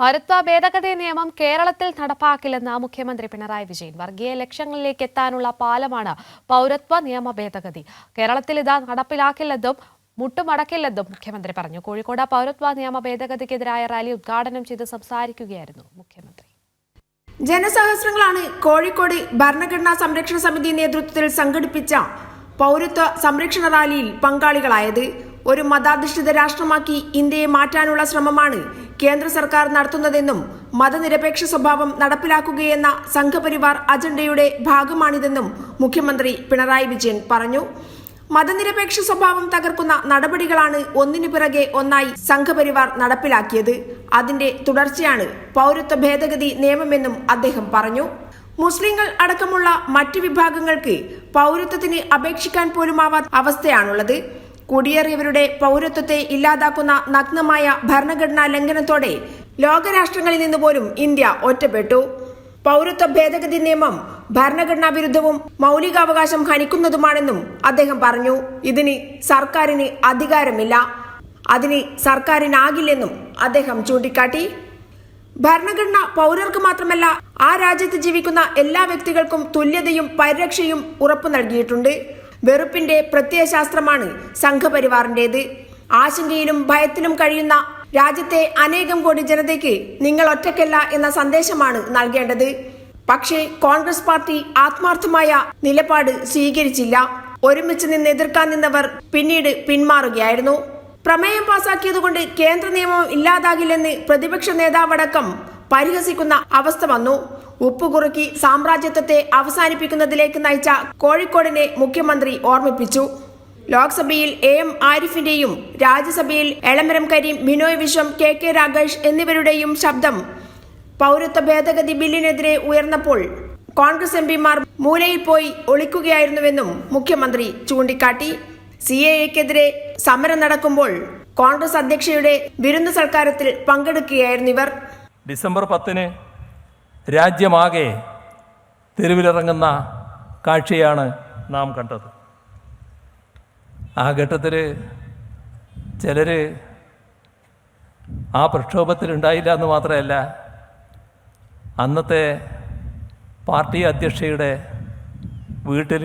പൗരത്വ ഭേദഗതി നിയമം കേരളത്തിൽ നടപ്പാക്കില്ലെന്ന് മുഖ്യമന്ത്രി പിണറായി വിജയൻ. വർഗീയ ലക്ഷ്യങ്ങളിലേക്ക് എത്താനുള്ള പാലമാണ് പൗരത്വ നിയമ ഭേദഗതി. കേരളത്തിൽ ഇത് നടപ്പിലാക്കില്ലെന്നും മുട്ടുമടക്കില്ലെന്നും മുഖ്യമന്ത്രി പറഞ്ഞു. കോഴിക്കോട് പൗരത്വ നിയമ ഭേദഗതിക്കെതിരായ റാലി ഉദ്ഘാടനം ചെയ്ത് സംസാരിക്കുകയായിരുന്നു മുഖ്യമന്ത്രി. ജനസഹസ്രങ്ങളാണ് കോഴിക്കോട് ഭരണഘടനാ സംരക്ഷണ സമിതി നേതൃത്വത്തിൽ സംഘടിപ്പിച്ച പൗരത്വ സംരക്ഷണ റാലിയിൽ പങ്കാളികളായത് ഒരു മതാധിഷ്ഠിത രാഷ്ട്രമാക്കി ഇന്ത്യയെ മാറ്റാനുള്ള ശ്രമമാണ് കേന്ദ്ര സർക്കാർ നടത്തുന്നതെന്നും മതനിരപേക്ഷ സ്വഭാവം നടപ്പിലാക്കുകയെന്ന സംഘപരിവാർ അജണ്ടയുടെ ഭാഗമാണിതെന്നും മുഖ്യമന്ത്രി പിണറായി വിജയൻ പറഞ്ഞു. മതനിരപേക്ഷ സ്വഭാവം തകർക്കുന്ന നടപടികളാണ് ഒന്നിനു പിറകെ ഒന്നായി സംഘപരിവാർ നടപ്പിലാക്കിയത്. അതിന്റെ തുടർച്ചയാണ് പൗരത്വ ഭേദഗതി നിയമമെന്നും അദ്ദേഹം പറഞ്ഞു. മുസ്ലിങ്ങൾ അടക്കമുള്ള മറ്റ് വിഭാഗങ്ങൾക്ക് പൗരത്വത്തിന് അപേക്ഷിക്കാൻ പോലുമാവാത്ത അവസ്ഥയാണുള്ളത്. കുടിയേറിയവരുടെ പൗരത്വത്തെ ഇല്ലാതാക്കുന്ന നഗ്നമായ ഭരണഘടനാ ലംഘനത്തോടെ ലോകരാഷ്ട്രങ്ങളിൽ നിന്ന് പോലും ഇന്ത്യ ഒറ്റപ്പെട്ടു. പൗരത്വ ഭേദഗതി നിയമം ഭരണഘടനാ വിരുദ്ധവും മൗലികാവകാശം ഹനിക്കുന്നതുമാണെന്നും അദ്ദേഹം പറഞ്ഞു. ഇതിന് സർക്കാരിന് അധികാരമില്ല. അതിന് സർക്കാരിനാകില്ലെന്നും അദ്ദേഹം ചൂണ്ടിക്കാട്ടി. ഭരണഘടന പൗരർക്ക് മാത്രമല്ല ആ രാജ്യത്ത് ജീവിക്കുന്ന എല്ലാ വ്യക്തികൾക്കും തുല്യതയും പരിരക്ഷയും ഉറപ്പു നൽകിയിട്ടുണ്ട്. വെറുപ്പിന്റെ പ്രത്യയശാസ്ത്രമാണ് സംഘപരിവാറിന്റേത്. ആശങ്കയിലും ഭയത്തിലും കഴിയുന്ന രാജ്യത്തെ അനേകം കോടി ജനതയ്ക്ക് നിങ്ങൾ ഒറ്റയ്ക്കല്ല എന്ന സന്ദേശമാണ് നൽകേണ്ടത്. പക്ഷേ കോൺഗ്രസ് പാർട്ടി ആത്മാർത്ഥമായ നിലപാട് സ്വീകരിച്ചില്ല. ഒരുമിച്ച് നിന്ന് എതിർക്കാൻ നിന്നവർ പിന്നീട് പിന്മാറുകയായിരുന്നു. പ്രമേയം പാസാക്കിയതുകൊണ്ട് കേന്ദ്ര നിയമം ഇല്ലാതാകില്ലെന്ന് പ്രതിപക്ഷ നേതാവടക്കം പരിഹസിക്കുന്ന അവസ്ഥ വന്നു. ഉപ്പുകുറുക്കി സാമ്രാജ്യത്വത്തെ അവസാനിപ്പിക്കുന്നതിലേക്ക് നയിച്ച കോഴിക്കോടിനെ മുഖ്യമന്ത്രി ഓർമ്മിപ്പിച്ചു. ലോക്സഭയിൽ എ എം ആരിഫിന്റെയും രാജ്യസഭയിൽ എളമരം കരീം ബിനോയ് വിശ്വം കെ കെ രാഗേഷ് എന്നിവരുടെയും ശബ്ദം പൗരത്വ ഭേദഗതി ബില്ലിനെതിരെ ഉയർന്നപ്പോൾ കോൺഗ്രസ് എംപിമാർ മൂലയിൽ പോയി ഒളിക്കുകയായിരുന്നുവെന്നും മുഖ്യമന്ത്രി ചൂണ്ടിക്കാട്ടി. സി എ എക്കെതിരെ സമരം നടക്കുമ്പോൾ കോൺഗ്രസ് അധ്യക്ഷയുടെ വിരുന്ന് സൽക്കാരത്തിൽ പങ്കെടുക്കുകയായിരുന്നു ഇവർ. ഡിസംബർ പത്തിന് രാജ്യമാകെ തെരുവിലിറങ്ങുന്ന കാഴ്ചയാണ് നാം കണ്ടത്. ആ ഘട്ടത്തിൽ ചിലർ ആ പ്രക്ഷോഭത്തിലുണ്ടായില്ല എന്ന് മാത്രമല്ല അന്നത്തെ പാർട്ടി അധ്യക്ഷയുടെ വീട്ടിൽ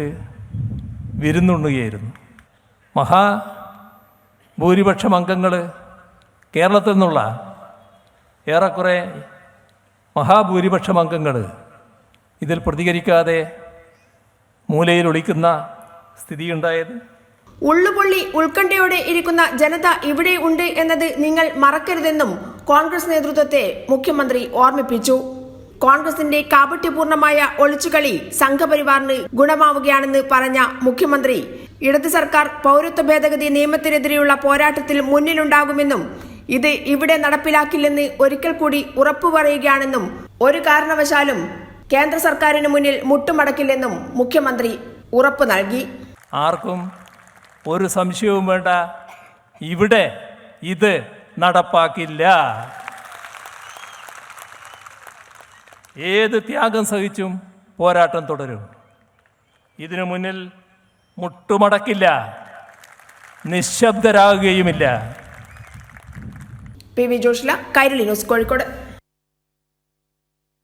വിരുന്നുണ്ണുകയായിരുന്നു. മഹാഭൂരിപക്ഷം അംഗങ്ങൾ കേരളത്തിൽ നിന്നുള്ള ഏറെക്കുറെ മഹാഭൂരിപക്ഷം അംഗങ്ങൾ ഇതിൽ പ്രതികരിക്കാതെ മൂലയിൽ ഒളിക്കുന്ന സ്ഥിതിയുണ്ടായത്? ഉള്ളുപൊള്ളി ഉത്കണ്ഠയോടെ ഇരിക്കുന്ന ജനത ഇവിടെ ഉണ്ട് എന്നത് നിങ്ങൾ മറക്കരുതെന്നും കോൺഗ്രസ് നേതൃത്വത്തെ മുഖ്യമന്ത്രി ഓർമ്മിപ്പിച്ചു. കോൺഗ്രസിന്റെ കാപട്യപൂർണമായ ഒളിച്ചുകളി സംഘപരിവാറിന് ഗുണമാവുകയാണെന്ന് പറഞ്ഞ മുഖ്യമന്ത്രി ഇടത് സർക്കാർ പൗരത്വ ഭേദഗതി നിയമത്തിനെതിരെയുള്ള പോരാട്ടത്തിൽ മുന്നിലുണ്ടാകുമെന്നും ഇത് ഇവിടെ നടപ്പിലാക്കില്ലെന്ന് ഒരിക്കൽ കൂടി ഉറപ്പു പറയുകയാണെന്നും ഒരു കാരണവശാലും കേന്ദ്ര സർക്കാരിന് മുന്നിൽ മുട്ടുമടക്കില്ലെന്നും മുഖ്യമന്ത്രി ഉറപ്പു നൽകി. ആർക്കും ഒരു സംശയവും വേണ്ട. ഇവിടെ ഇത് നടപ്പാക്കില്ല. ഏത് ത്യാഗം സഹിച്ചും പോരാട്ടം തുടരും. ഇതിനു മുന്നിൽ മുട്ടുമടക്കില്ല. നിശബ്ദരാകുകയുമില്ല. P V Joshila Kairali news Kozhikode.